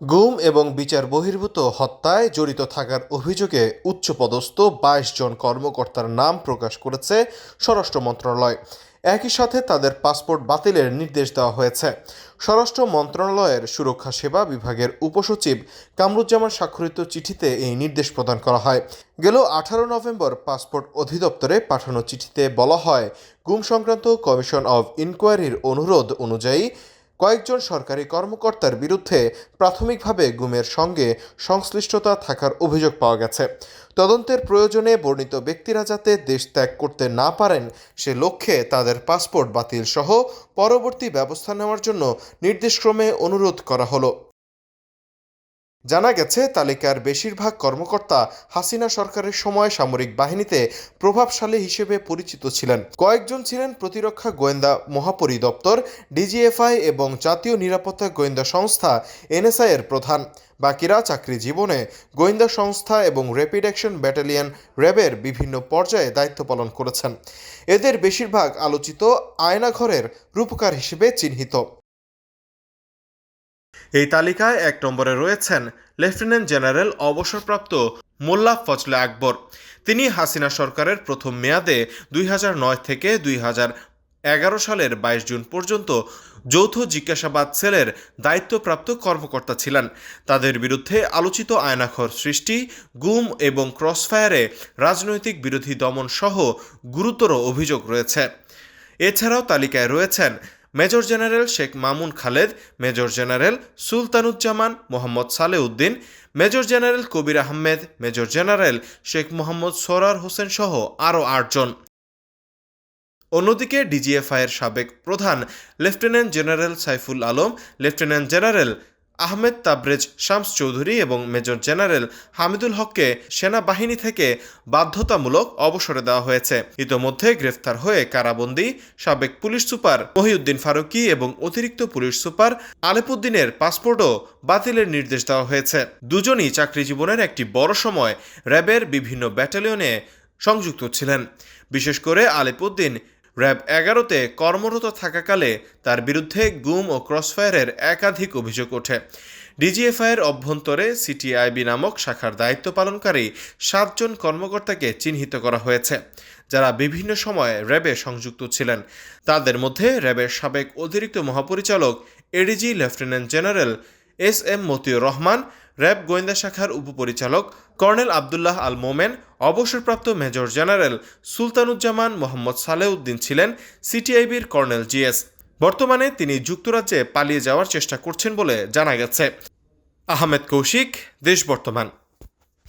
গুম এবং বিচার বহির্ভূত হত্যায় জড়িত থাকার অভিযোগে উচ্চপদস্থ বাইশ জন কর্মকর্তার নাম প্রকাশ করেছে স্বরাষ্ট্র মন্ত্রণালয়। একই সাথে তাদের পাসপোর্ট বাতিলের নির্দেশ দেওয়া হয়েছে। স্বরাষ্ট্র মন্ত্রণালয়ের সুরক্ষা সেবা বিভাগের উপসচিব কামরুজ্জামান স্বাক্ষরিত চিঠিতে এই নির্দেশ প্রদান করা হয়। গেল আঠারো নভেম্বর পাসপোর্ট অধিদপ্তরে পাঠানো চিঠিতে বলা হয়, গুম সংক্রান্ত কমিশন অব ইনকোয়ারির অনুরোধ অনুযায়ী কয়েকজন সরকারি কর্মকর্তার বিরুদ্ধে প্রাথমিকভাবে গুমের সঙ্গে সংশ্লিষ্টতা থাকার অভিযোগ পাওয়া গেছে। তদন্তের প্রয়োজনে বর্ণিত ব্যক্তিরা যাতে দেশ ত্যাগ করতে না পারেন, সে লক্ষ্যে তাদের পাসপোর্ট বাতিল সহ পরবর্তী ব্যবস্থা নেওয়ার জন্য নির্দেশক্রমে অনুরোধ করা হলো। জানা গেছে, তালিকার বেশিরভাগ কর্মকর্তা হাসিনা সরকারের সময় সামরিক বাহিনীতে প্রভাবশালী হিসেবে পরিচিত ছিলেন। কয়েকজন ছিলেন প্রতিরক্ষা গোয়েন্দা মহাপরিদপ্তর, ডিজিএফআই এবং জাতীয় নিরাপত্তা গোয়েন্দা সংস্থা এনএসআই এর প্রধান। বাকিরা চাকরি জীবনে গোয়েন্দা সংস্থা এবং র্যাপিড অ্যাকশন ব্যাটালিয়ন র্যাবের বিভিন্ন পর্যায়ে দায়িত্ব পালন করেছেন। এদের বেশিরভাগ আলোচিত আয়নাঘরের রূপকার হিসেবে চিহ্নিত। এই তালিকায় এক নম্বরে রয়েছেন লেফটেন্যান্ট জেনারেল অবসরপ্রাপ্ত মোল্লা ফজলে আকবর। তিনি হাসিনা সরকারের প্রথম মেয়াদে দুই হাজার নয় থেকে দুই এগারো সালের বাইশ জুন পর্যন্ত যৌথ জিজ্ঞাসাবাদ সেলের দায়িত্বপ্রাপ্ত কর্মকর্তা ছিলেন। তাদের বিরুদ্ধে আলোচিত আয়নাখর সৃষ্টি, গুম এবং ক্রসফায়ারে রাজনৈতিক বিরোধী দমন সহ গুরুতর অভিযোগ রয়েছে। এছাড়াও তালিকায় রয়েছেন major general Sheikh Mamun Khaled, major general Sultanuzzaman Mohammad Salehuddin, major general Kabir Ahmed, major general Sheikh Mohammad Sarwar Hossain সহ আরও আটজন অন্যদিকে ডিজিএফআইয়ের সাবেক প্রধান lieutenant general Saiful Alam, lieutenant general Ahmed Tabrez, Shams Chowdhury এবং মেজর জেনারেল হামিদুল হককে সেনাবাহিনী থেকে বাধ্যতামূলক অবসরে দেওয়া হয়েছে। ইতোমধ্যে গ্রেফতার হয়ে কারাবন্দী, সাবেক পুলিশ সুপার মহিউদ্দিন ফারুকি এবং অতিরিক্ত পুলিশ সুপার আলেপুদ্দিনের পাসপোর্টও বাতিলের নির্দেশ দেওয়া হয়েছে। দুজনই চাকরি জীবনের একটি বড় সময় র্যাবের বিভিন্ন ব্যাটালিয়নে সংযুক্ত ছিলেন। বিশেষ করে আলিপুদ্দিন র্যাব এগারোতে কর্মরত থাকাকালে তার বিরুদ্ধে গুম ও ক্রসফায়ারের একাধিক অভিযোগ ওঠে। ডিজিএফআইয়ের অভ্যন্তরে সিটিআইবি নামক শাখার দায়িত্ব পালনকারী সাতজন কর্মকর্তাকে চিহ্নিত করা হয়েছে, যারা বিভিন্ন সময়ে র্যাবে সংযুক্ত ছিলেন। তাদের মধ্যে র্যাবের সাবেক অতিরিক্ত মহাপরিচালক ADG lieutenant general S M Motiur Rahman, RAB গোয়েন্দা শাখার উপপরিচালক কর্নেল আবদুল্লাহ আল মোমেন অবসরপ্রাপ্ত মেজর জেনারেল সুলতানুজ্জামান মোহাম্মদ সালেউদ্দিন ছিলেন সিটিআইবির কর্নেল জিএস বর্তমানে তিনি যুক্তরাজ্যে পালিয়ে যাওয়ার চেষ্টা করছেন বলে জানা গেছে। আহমেদ কৌশিক, দেশ বর্তমান।